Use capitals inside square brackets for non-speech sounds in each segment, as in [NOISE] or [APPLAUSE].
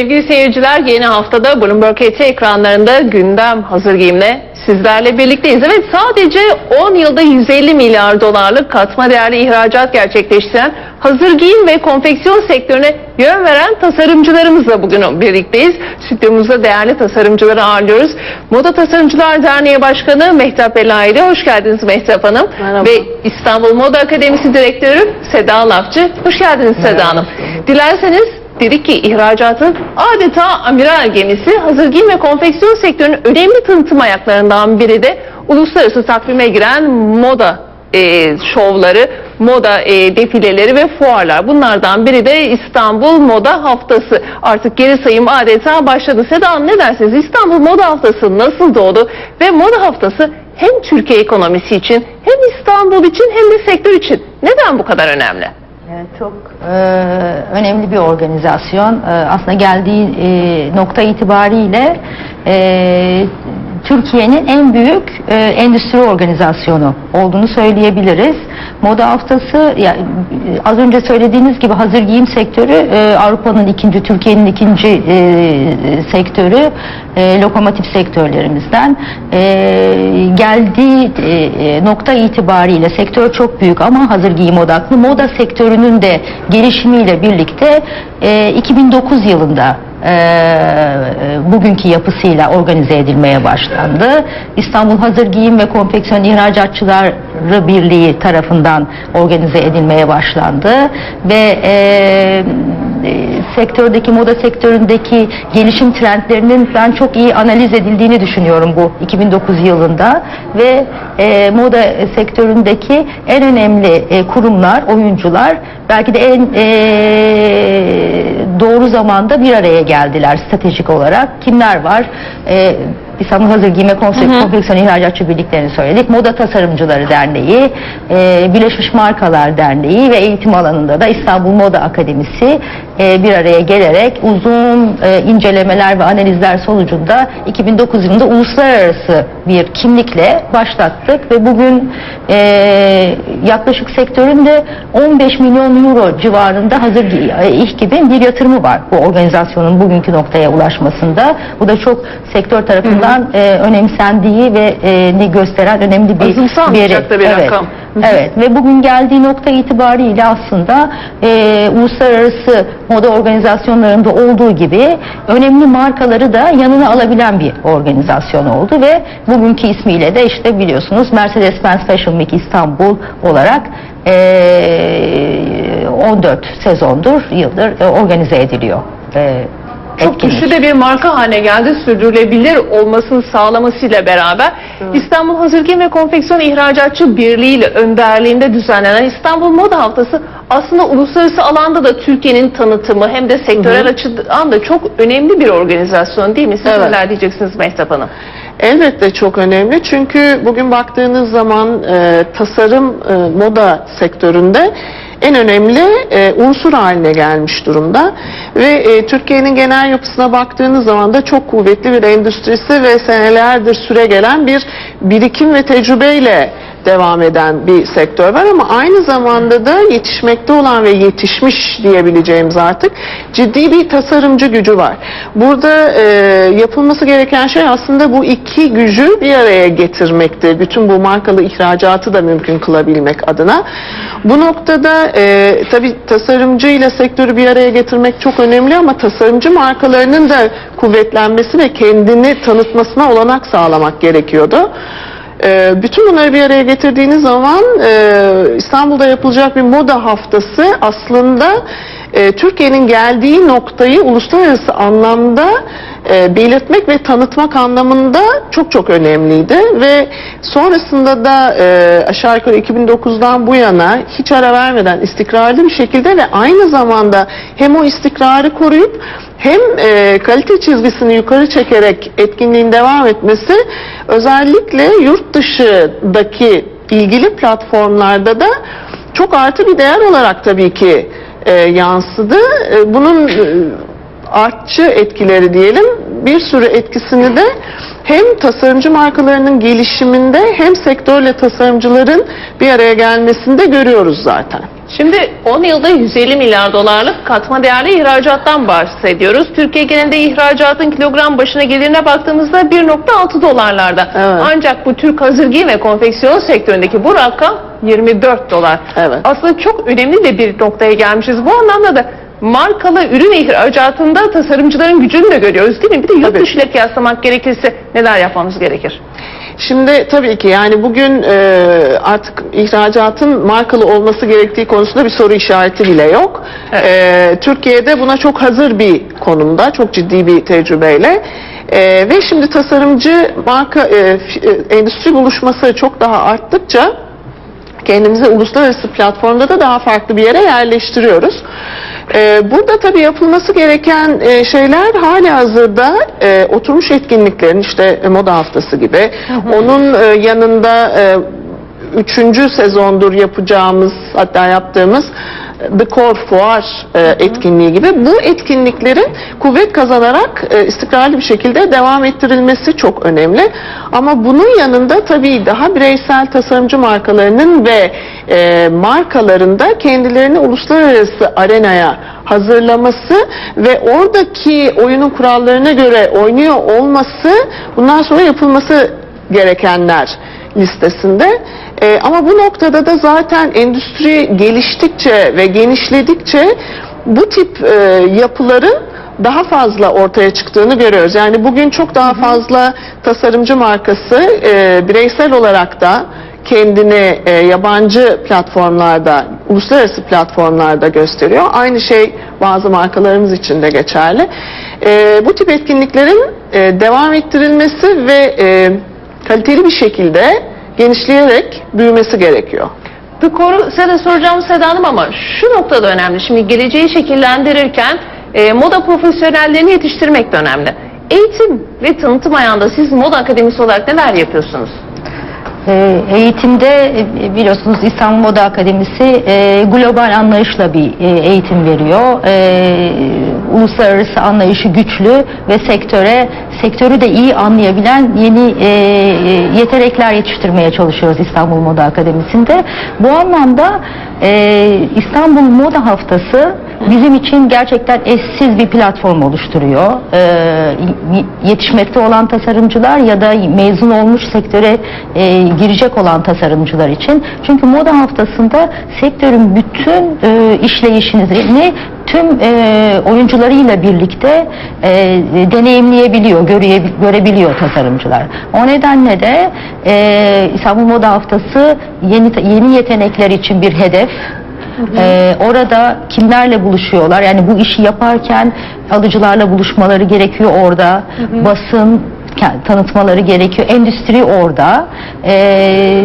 Sevgili seyirciler yeni haftada Bloomberg ET ekranlarında gündem hazır giyimle sizlerle birlikteyiz. Evet sadece 10 yılda 150 milyar dolarlık katma değerli ihracat gerçekleştiren hazır giyim ve konfeksiyon sektörüne yön veren tasarımcılarımızla bugün birlikteyiz. Stüdyomuzda değerli tasarımcıları ağırlıyoruz. Moda Tasarımcılar Derneği Başkanı Mehtap Elayli. Hoş geldiniz Mehtap Hanım. Merhaba. Ve İstanbul Moda Akademisi Direktörü Seda Lafçı. Hoş geldiniz Seda Hanım. Dilerseniz dedik ki ihracatın adeta amiral gemisi hazır giyim ve konfeksiyon sektörünün önemli tanıtım ayaklarından biri de uluslararası takvime giren moda e, şovları, moda e, defileleri ve fuarlar. Bunlardan biri de İstanbul Moda Haftası. Artık geri sayım adeta başladı. Seda ne dersiniz? İstanbul Moda Haftası nasıl doğdu? Ve Moda Haftası hem Türkiye ekonomisi için hem İstanbul için hem de sektör için neden bu kadar önemli? Evet, Çok e, önemli bir organizasyon. E, aslında geldiği e, nokta itibariyle e, Türkiye'nin en büyük e, endüstri organizasyonu olduğunu söyleyebiliriz. Moda haftası ya, az önce söylediğiniz gibi hazır giyim sektörü e, Avrupa'nın ikinci, Türkiye'nin ikinci e, sektörü e, lokomotif sektörlerimizden E, geldiği e, e, nokta itibariyle sektör çok büyük ama hazır giyim odaklı moda sektörünün de gelişimiyle birlikte e, 2009 yılında e, bugünkü yapısıyla organize edilmeye başlandı. İstanbul Hazır Giyim ve Konfeksiyon İhracatçıları Birliği tarafından organize edilmeye başlandı ve e, sektördeki moda sektöründeki gelişim trendlerinin ben çok iyi analiz edildiğini düşünüyorum bu 2009 yılında ve e, moda sektöründeki en önemli e, kurumlar, oyuncular belki de en e, doğru zamanda bir araya geldiler stratejik olarak. Kimler var? E, İstanbul Hazır Giyime Konfeksiyon Konfeksiyon İhracatçı Birliklerini söyledik. Moda Tasarımcıları Derneği, e, Birleşmiş Markalar Derneği ve eğitim alanında da İstanbul Moda Akademisi e, bir araya gelerek uzun e, incelemeler ve analizler sonucunda 2009 yılında uluslararası bir kimlikle başlattık ve bugün e, yaklaşık sektörün de 15 milyon euro civarında hazır gi- e, bir yatırımı var bu organizasyonun bugünkü noktaya ulaşmasında. Bu da çok sektör tarafından e, önemsendiği ve e, ne gösteren önemli bir Azımsanmayacak da bir evet. rakam. Evet ve bugün geldiği nokta itibariyle aslında e, uluslararası moda organizasyonlarında olduğu gibi önemli markaları da yanına alabilen bir organizasyon oldu ve bugünkü ismiyle de işte biliyorsunuz Mercedes-Benz Fashion Week İstanbul olarak e, 14 sezondur, yıldır e, organize ediliyor. E, Çok güçlü de bir marka haline geldi. Sürdürülebilir olmasını sağlamasıyla beraber İstanbul Hazır Giyim ve Konfeksiyon İhracatçı Birliği ile önderliğinde düzenlenen İstanbul Moda Haftası aslında uluslararası alanda da Türkiye'nin tanıtımı hem de sektörel açıdan da çok önemli bir organizasyon değil mi? Siz Evet. neler diyeceksiniz Mehtap Hanım? Elbette çok önemli çünkü bugün baktığınız zaman e, tasarım e, moda sektöründe en önemli e, unsur haline gelmiş durumda. Ve e, Türkiye'nin genel yapısına baktığınız zaman da çok kuvvetli bir endüstrisi ve senelerdir süre gelen bir birikim ve tecrübeyle devam eden bir sektör var ama aynı zamanda da yetişmekte olan ve yetişmiş diyebileceğimiz artık ciddi bir tasarımcı gücü var. Burada e, yapılması gereken şey aslında bu iki gücü bir araya getirmektir. Bütün bu markalı ihracatı da mümkün kılabilmek adına. Bu noktada e, tabii tasarımcı ile sektörü bir araya getirmek çok önemli ama tasarımcı markalarının da kuvvetlenmesi ve kendini tanıtmasına olanak sağlamak gerekiyordu. Ee, bütün bunları bir araya getirdiğiniz zaman e, İstanbul'da yapılacak bir moda haftası aslında e, Türkiye'nin geldiği noktayı uluslararası anlamda e, belirtmek ve tanıtmak anlamında çok çok önemliydi. Ve sonrasında da e, aşağı yukarı 2009'dan bu yana hiç ara vermeden istikrarlı bir şekilde ve aynı zamanda hem o istikrarı koruyup hem e, kalite çizgisini yukarı çekerek etkinliğin devam etmesi özellikle yurt dışındaki ilgili platformlarda da çok artı bir değer olarak tabii ki e, yansıdı. E, bunun e, artçı etkileri diyelim bir sürü etkisini de hem tasarımcı markalarının gelişiminde hem sektörle tasarımcıların bir araya gelmesinde görüyoruz zaten. Şimdi 10 yılda 150 milyar dolarlık katma değerli ihracattan bahsediyoruz. Türkiye genelinde ihracatın kilogram başına gelirine baktığımızda 1.6 dolarlarda. Evet. Ancak bu Türk hazır giyim ve konfeksiyon sektöründeki bu rakam 24 dolar. Evet. Aslında çok önemli de bir noktaya gelmişiz. Bu anlamda da markalı ürün ihracatında tasarımcıların gücünü de görüyoruz değil mi? Bir de yurt dışı ile kıyaslamak gerekirse neler yapmamız gerekir? Şimdi tabii ki yani bugün e, artık ihracatın markalı olması gerektiği konusunda bir soru işareti bile yok. Evet. E, Türkiye'de buna çok hazır bir konumda, çok ciddi bir tecrübeyle. E, ve şimdi tasarımcı marka e, e, endüstri buluşması çok daha arttıkça kendimizi uluslararası platformda da daha farklı bir yere yerleştiriyoruz. Ee, burada tabii yapılması gereken e, şeyler hali hazırda e, oturmuş etkinliklerin işte e, moda haftası gibi. Onun e, yanında e, üçüncü sezondur yapacağımız hatta yaptığımız e, The Core Fuar e, etkinliği gibi. Bu etkinliklerin kuvvet kazanarak e, istikrarlı bir şekilde devam ettirilmesi çok önemli. Ama bunun yanında tabii daha bireysel tasarımcı markalarının ve e, markaların da kendilerini uluslararası arenaya hazırlaması ve oradaki oyunun kurallarına göre oynuyor olması bundan sonra yapılması gerekenler listesinde. Ee, ama bu noktada da zaten endüstri geliştikçe ve genişledikçe bu tip e, yapıların daha fazla ortaya çıktığını görüyoruz. Yani bugün çok daha fazla tasarımcı markası e, bireysel olarak da kendini e, yabancı platformlarda, uluslararası platformlarda gösteriyor. Aynı şey bazı markalarımız için de geçerli. E, bu tip etkinliklerin e, devam ettirilmesi ve e, kaliteli bir şekilde genişleyerek büyümesi gerekiyor. Skoru size de soracağım Seda Hanım ama şu noktada önemli. Şimdi geleceği şekillendirirken e, moda profesyonellerini yetiştirmek de önemli. Eğitim ve tanıtım ayağında siz moda akademisi olarak neler yapıyorsunuz? Ee, Eğitimde e, biliyorsunuz İstanbul Moda Akademisi e, global anlayışla bir e, eğitim veriyor. E, Uluslararası anlayışı güçlü ve sektöre sektörü de iyi anlayabilen yeni e, yetenekler yetiştirmeye çalışıyoruz İstanbul Moda Akademisi'nde. Bu anlamda İstanbul Moda Haftası bizim için gerçekten eşsiz bir platform oluşturuyor. E, yetişmekte olan tasarımcılar ya da mezun olmuş sektöre e, girecek olan tasarımcılar için. Çünkü moda haftasında sektörün bütün e, işleyişini tüm e, oyuncularıyla birlikte e, deneyimleyebiliyor, göreye, görebiliyor tasarımcılar. O nedenle de e, İstanbul Moda Haftası yeni yeni yetenekler için bir hedef. Ee, orada kimlerle buluşuyorlar? Yani bu işi yaparken alıcılarla buluşmaları gerekiyor orada. Basın ke- tanıtmaları gerekiyor. Endüstri orada. Ee,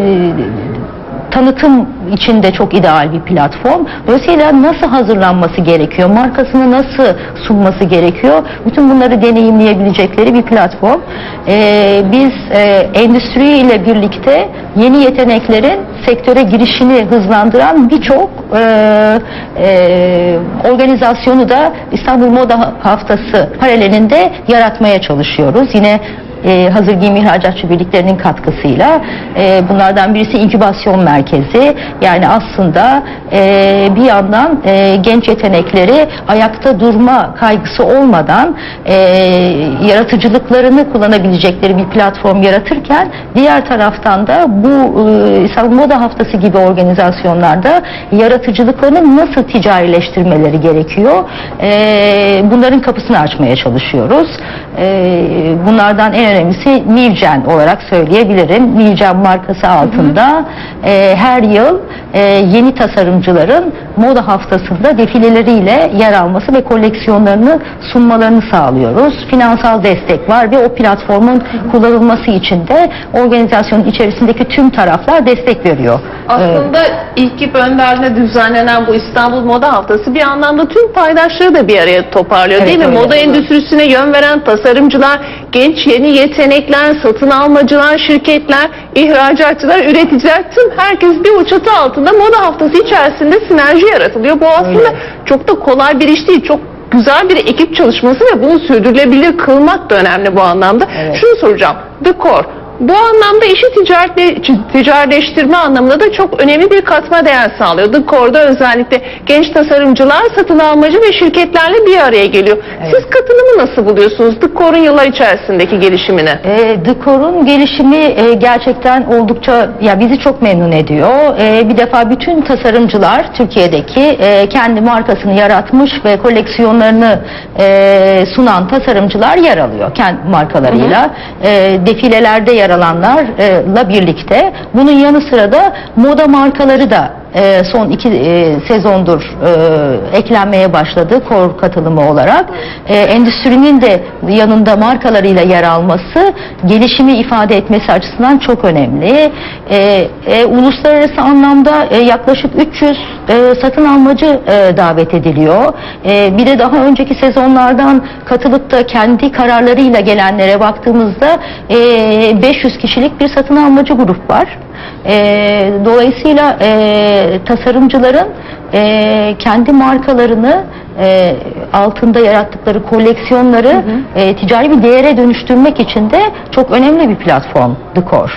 tanıtım için de çok ideal bir platform. Dolayısıyla nasıl hazırlanması gerekiyor? Markasını nasıl sunması gerekiyor? Bütün bunları deneyimleyebilecekleri bir platform. Ee, biz e, endüstri ile birlikte yeni yeteneklerin sektöre girişini hızlandıran birçok e, e, organizasyonu da İstanbul Moda Haftası paralelinde yaratmaya çalışıyoruz. Yine e, hazır giyim ihracatçı birliklerinin katkısıyla e, bunlardan birisi inkübasyon merkezi yani aslında e, bir yandan e, genç yetenekleri ayakta durma kaygısı olmadan e, yaratıcılıklarını kullanabilecekleri bir platform yaratırken diğer taraftan da bu e, İstanbul Moda Haftası gibi organizasyonlarda yaratıcılıklarını nasıl ticarileştirmeleri gerekiyor e, bunların kapısını açmaya çalışıyoruz. E, bunlardan en önemlisi Nivgen olarak söyleyebilirim. Nivgen markası altında e, her yıl e, yeni tasarımcıların moda haftasında defileleriyle yer alması ve koleksiyonlarını sunmalarını sağlıyoruz. Finansal destek var ve o platformun kullanılması için de organizasyonun içerisindeki tüm taraflar destek veriyor. Aslında ilk gibi önderliğinde düzenlenen bu İstanbul Moda Haftası bir anlamda tüm paydaşları da bir araya toparlıyor Evet, değil mi? öyle. Moda endüstrisine yön veren tasarımcılar, genç yeni yetenekler, satın almacılar, şirketler, ihracatçılar, üreticiler tüm herkes bir çatı altında Moda Haftası içerisinde sinerji yaratılıyor. Bu aslında Öyle. çok da kolay bir iş değil. Çok güzel bir ekip çalışması ve bunu sürdürülebilir kılmak da önemli bu anlamda. Evet. Şunu soracağım. Core Bu anlamda işi ticaretle, ticaretleştirme anlamında da çok önemli bir katma değer sağlıyor. The Core'da özellikle genç tasarımcılar satın almacı ve şirketlerle bir araya geliyor. Siz katılımı nasıl buluyorsunuz The Core'un yıllar içerisindeki gelişimini? E, Dekor'un gelişimi e, gerçekten oldukça ya bizi çok memnun ediyor. E, bir defa bütün tasarımcılar Türkiye'deki e, kendi markasını yaratmış ve koleksiyonlarını e, sunan tasarımcılar yer alıyor kendi markalarıyla. E, defilelerde yer alanlarla birlikte. Bunun yanı sıra da moda markaları da e, son iki e, sezondur e, eklenmeye başladı kor katılımı olarak. Endüstrinin de yanında markalarıyla yer alması gelişimi ifade etmesi açısından çok önemli. Uluslararası anlamda yaklaşık 300 e, satın almacı davet ediliyor. Bir de daha önceki sezonlardan katılıp da kendi kararlarıyla gelenlere baktığımızda e, 500 kişilik bir satın almacı grup var. E, dolayısıyla e, tasarımcıların e, kendi markalarını e, altında yarattıkları koleksiyonları e, ticari bir değere dönüştürmek için de çok önemli bir platform The Core.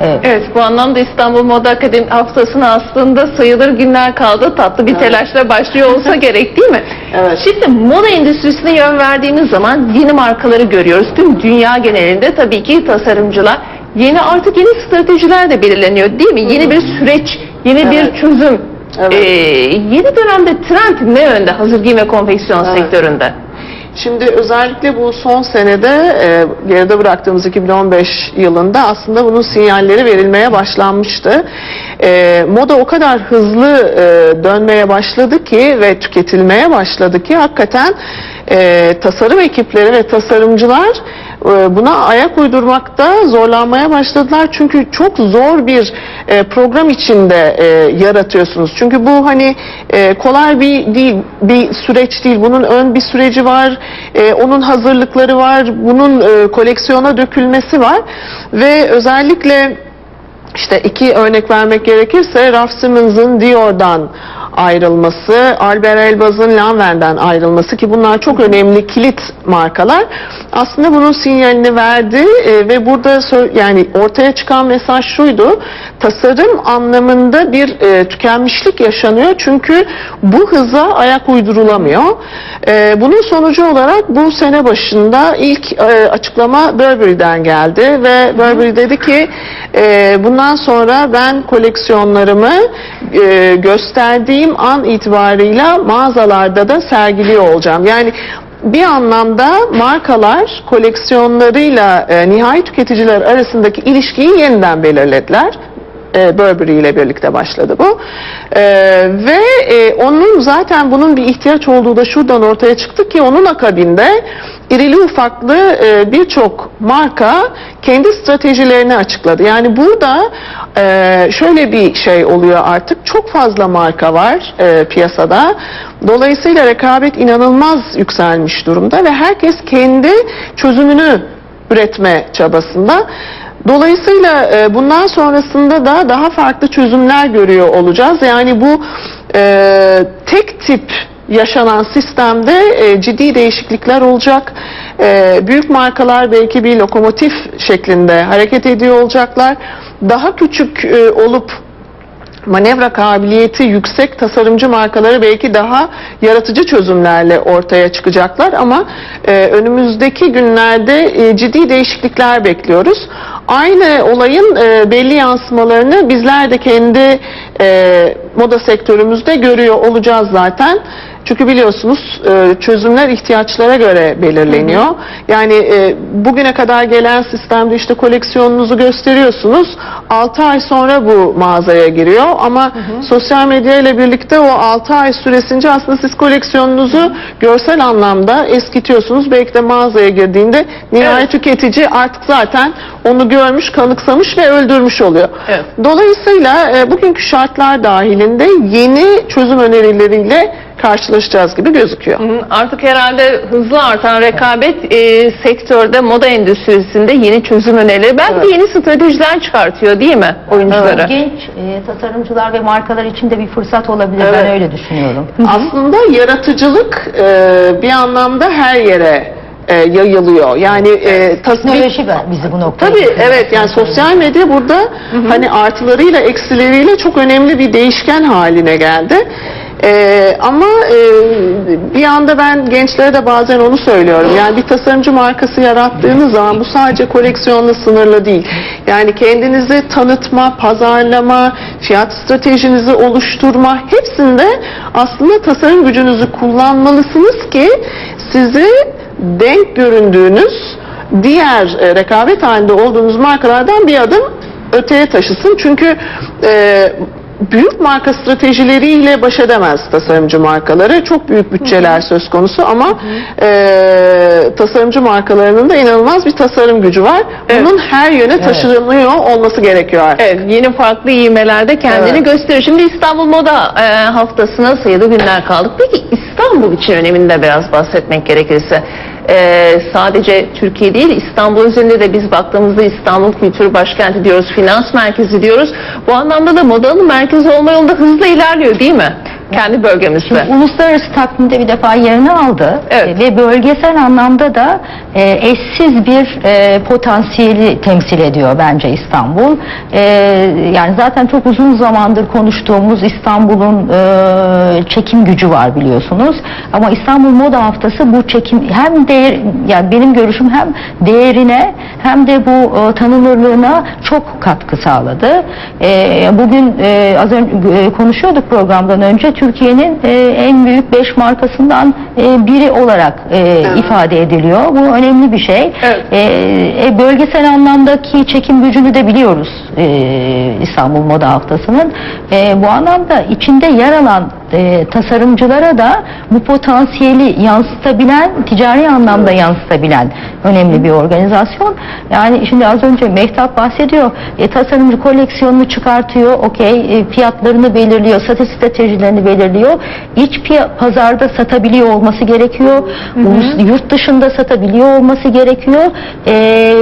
E, Evet bu anlamda İstanbul Moda Akademi haftasına aslında sayılır günler kaldı. Tatlı bir telaşla başlıyor olsa [LAUGHS] gerek değil mi? Evet. Şimdi moda endüstrisine yön verdiğimiz zaman yeni markaları görüyoruz. Tüm dünya genelinde tabii ki tasarımcılar yeni artık yeni stratejiler de belirleniyor değil mi? Yeni bir süreç, yeni Evet. bir çözüm. Evet. Ee, yeni dönemde trend ne yönde hazır giyim ve konfeksiyon Evet. sektöründe? Şimdi özellikle bu son senede e, geride bıraktığımız 2015 yılında aslında bunun sinyalleri verilmeye başlanmıştı. E, moda o kadar hızlı e, dönmeye başladı ki ve tüketilmeye başladı ki hakikaten e, tasarım ekipleri ve tasarımcılar buna ayak uydurmakta zorlanmaya başladılar. Çünkü çok zor bir e, program içinde e, yaratıyorsunuz. Çünkü bu hani e, kolay bir değil, bir süreç değil. Bunun ön bir süreci var. onun hazırlıkları var. Bunun koleksiyona dökülmesi var. Ve özellikle işte iki örnek vermek gerekirse Raf Simons'ın Dior'dan ayrılması, Albert Elbaz'ın Lanvin'den ayrılması ki bunlar çok önemli kilit markalar. Aslında bunun sinyalini verdi e, ve burada yani ortaya çıkan mesaj şuydu. Tasarım anlamında bir e, tükenmişlik yaşanıyor çünkü bu hıza ayak uydurulamıyor. E, bunun sonucu olarak bu sene başında ilk e, açıklama Burberry'den geldi ve Burberry dedi ki e, bundan sonra ben koleksiyonlarımı e, gösterdiğim an itibarıyla mağazalarda da sergiliyor olacağım. Yani bir anlamda markalar koleksiyonlarıyla e, nihai tüketiciler arasındaki ilişkiyi yeniden belirlediler. E, Burberry ile birlikte başladı bu. E, ve e, onun zaten bunun bir ihtiyaç olduğu da şuradan ortaya çıktı ki onun akabinde irili ufaklı e, birçok marka kendi stratejilerini açıkladı. Yani burada e, şöyle bir şey oluyor artık çok fazla marka var e, piyasada. Dolayısıyla rekabet inanılmaz yükselmiş durumda ve herkes kendi çözümünü üretme çabasında. Dolayısıyla e, bundan sonrasında da daha farklı çözümler görüyor olacağız. Yani bu e, tek tip yaşanan sistemde e, ciddi değişiklikler olacak. E, büyük markalar belki bir lokomotif şeklinde hareket ediyor olacaklar. Daha küçük e, olup manevra kabiliyeti yüksek tasarımcı markaları belki daha yaratıcı çözümlerle ortaya çıkacaklar ama e, önümüzdeki günlerde e, ciddi değişiklikler bekliyoruz. Aynı olayın e, belli yansımalarını bizler de kendi e, moda sektörümüzde görüyor olacağız zaten. Çünkü biliyorsunuz e, çözümler ihtiyaçlara göre belirleniyor. Yani e, bugüne kadar gelen sistemde işte koleksiyonunuzu gösteriyorsunuz. 6 ay sonra bu mağazaya giriyor ama sosyal medya ile birlikte o 6 ay süresince aslında siz koleksiyonunuzu görsel anlamda eskitiyorsunuz. Belki de mağazaya girdiğinde nihai Evet. tüketici artık zaten onu görmüş, kanıksamış ve öldürmüş oluyor. Evet. Dolayısıyla e, bugünkü şartlar dahilinde yeni çözüm önerileriyle karşılaşacağız gibi gözüküyor. Artık herhalde hızlı artan rekabet e, sektörde moda endüstrisinde yeni çözüm önerileri belki Evet. yeni stratejiler çıkartıyor değil mi oyunculara? genç e, tasarımcılar ve markalar için de bir fırsat olabilir. Evet. Ben öyle düşünüyorum. Aslında yaratıcılık e, bir anlamda her yere e, yayılıyor. Yani e, Teknoloji bizi bu noktaya Tabii getiriyor. evet yani sosyal medya burada hani artılarıyla eksileriyle çok önemli bir değişken haline geldi. Ee, ama e, bir anda ben gençlere de bazen onu söylüyorum. Yani bir tasarımcı markası yarattığınız zaman bu sadece koleksiyonla sınırlı değil. Yani kendinizi tanıtma, pazarlama, fiyat stratejinizi oluşturma hepsinde aslında tasarım gücünüzü kullanmalısınız ki sizi denk göründüğünüz diğer e, rekabet halinde olduğunuz markalardan bir adım öteye taşısın. Çünkü e, büyük marka stratejileriyle baş edemez tasarımcı markaları. Çok büyük bütçeler söz konusu ama e, tasarımcı markalarının da inanılmaz bir tasarım gücü var. Evet. Bunun her yöne taşınıyor olması gerekiyor artık. Evet, yeni farklı ivmelerde kendini Evet. gösteriyor. Şimdi İstanbul Moda e, haftasına sayılı günler kaldık. Peki İstanbul için öneminde biraz bahsetmek gerekirse e, sadece Türkiye değil İstanbul üzerinde de biz baktığımızda İstanbul Kültür Başkenti diyoruz, finans merkezi diyoruz. Bu anlamda da modanın merkezi olma yolunda hızlı ilerliyor değil mi? Kendi bölgemizde. Uluslararası takvimde bir defa yerini aldı Evet. E, ve bölgesel anlamda da e, eşsiz bir e, potansiyeli temsil ediyor bence İstanbul. E, yani zaten çok uzun zamandır konuştuğumuz İstanbul'un e, çekim gücü var biliyorsunuz. Ama İstanbul Moda Haftası bu çekim hem değer yani benim görüşüm hem değerine hem de bu e, tanınırlığına çok katkı sağladı. E, bugün e, az önce e, konuşuyorduk programdan önce Türkiye'nin e, en büyük 5 markasından e, biri olarak e, ifade ediliyor. Bu önemli bir şey. Evet. E, e, bölgesel anlamdaki çekim gücünü de biliyoruz e, İstanbul Moda Haftası'nın. E, bu anlamda içinde yer alan e, tasarımcılara da bu potansiyeli yansıtabilen, ticari anlamda yansıtabilen önemli bir organizasyon. Yani şimdi az önce Mehtap bahsediyor. E, tasarımcı koleksiyonunu çıkartıyor, okey, e, fiyatlarını belirliyor, satış stratejilerini belirliyor. İç pazarda satabiliyor olması gerekiyor. Ulus- yurt dışında satabiliyor olması gerekiyor. E,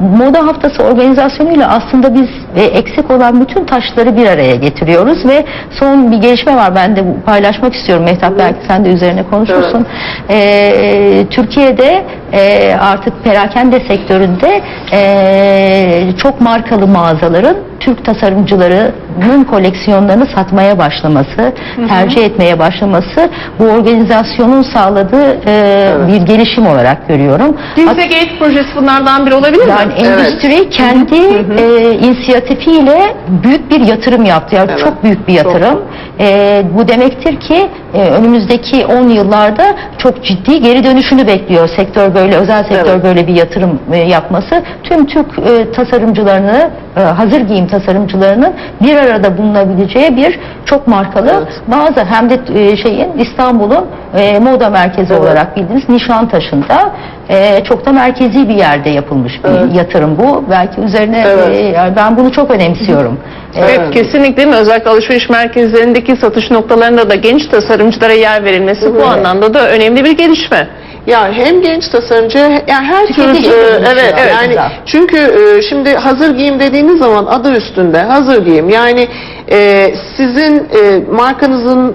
moda haftası organizasyonuyla aslında biz e, eksik olan bütün taşları bir araya getiriyoruz ve son bir gelişme var. Ben de bu- paylaşmak istiyorum. Mehtap belki sen de üzerine konuşursun. E, Türkiye'de e, artık perakende sektöründe e, çok markalı mağazaların Türk tasarımcılarının koleksiyonlarını satmaya başlaması, tercih etmeye başlaması bu organizasyonun sağladığı e, bir gelişim olarak görüyorum. Gate projesi bunlardan biri olabilir mi? Yani Evet. endüstri kendi e, inisiyatifiyle büyük bir yatırım yaptı. Yani Evet. çok büyük bir yatırım. E, bu demektir ki e, önümüzdeki 10 yıllarda çok ciddi geri dönüşünü bekliyor. Sektör böyle özel sektör Evet. böyle bir yatırım e, yapması tüm Türk e, tasarımcılarını e, hazır giyim tasarımcılarının bir arada bulunabileceği bir çok markalı Evet. mağaza hem de e, şeyin İstanbul'un e, moda merkezi Evet. olarak bildiğiniz Nişantaşı'nda e, çok da merkezi bir yerde yapılmış bir Evet. yatırım bu. Belki üzerine Evet. e, yani ben bunu çok önemsiyorum. Evet, Evet. kesinlikle değil mi? Özellikle alışveriş merkezlerindeki satış noktalarında da genç tasarımcılara yer verilmesi bu Evet. anlamda da önemli bir gelişme. Ya hem genç tasarımcı yani her tür Tüketici e, evet aslında. yani çünkü e, şimdi hazır giyim dediğiniz zaman adı üstünde hazır giyim yani e, sizin e, markanızın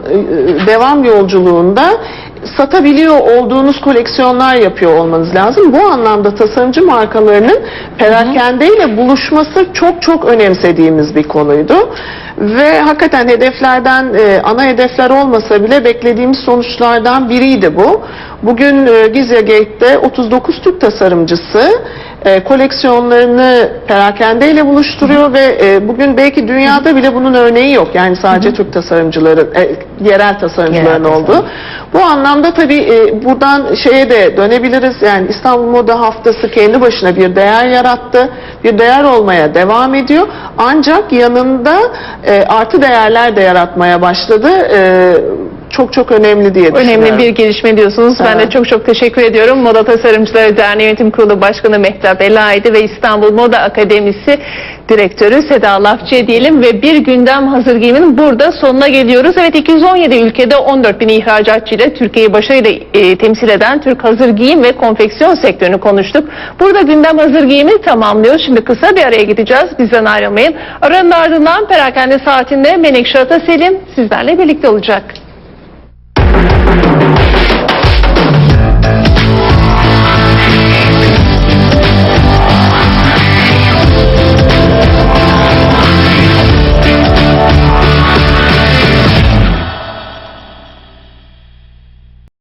e, devam yolculuğunda satabiliyor olduğunuz koleksiyonlar yapıyor olmanız lazım. Bu anlamda tasarımcı markalarının perakendeyle buluşması çok çok önemsediğimiz bir konuydu. Ve hakikaten hedeflerden e, ana hedefler olmasa bile beklediğimiz sonuçlardan biriydi bu. Bugün e, Gizya Gate'de 39 Türk tasarımcısı e, koleksiyonlarını perakendeyle buluşturuyor ve e, bugün belki dünyada bile bunun örneği yok. Yani sadece Türk tasarımcıların, e, yerel tasarımcıların Yerel olduğu. Bu anlamda tabii e, buradan şeye de dönebiliriz. Yani İstanbul Moda Haftası kendi başına bir değer yarattı. Bir değer olmaya devam ediyor. Ancak yanında e, artı değerler de yaratmaya başladı. E, çok çok önemli diye düşünüyorum. Önemli bir gelişme diyorsunuz. Ben de çok çok teşekkür ediyorum. Moda Tasarımcıları Derneği Yönetim Kurulu Başkanı Mehtap Elaydi ve İstanbul Moda Akademisi Direktörü Seda Lafçı'ya diyelim ve bir gündem hazır giyimin burada sonuna geliyoruz. Evet 217 ülkede 14 bin ihracatçı ile Türkiye'yi başarıyla e, temsil eden Türk hazır giyim ve konfeksiyon sektörünü konuştuk. Burada gündem hazır giyimi tamamlıyoruz. Şimdi kısa bir araya gideceğiz. Bizden ayrılmayın. Aranın ardından perakende saatinde Menekşe Ataselim sizlerle birlikte olacak. Thank you.